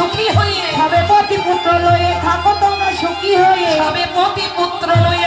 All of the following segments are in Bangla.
সুখী হয়ে হবে পতি পুত্র লয়ে থাকো তোমরা সুখী হয়ে। হবে পতি পুত্র লয়ে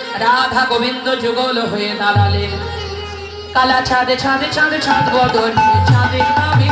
রাধা গোবিন্দ যুগল হয়ে দাঁড়ালেন কালা ছাদে ছাদে ছাদে ছাদ বদল ছাদে নামে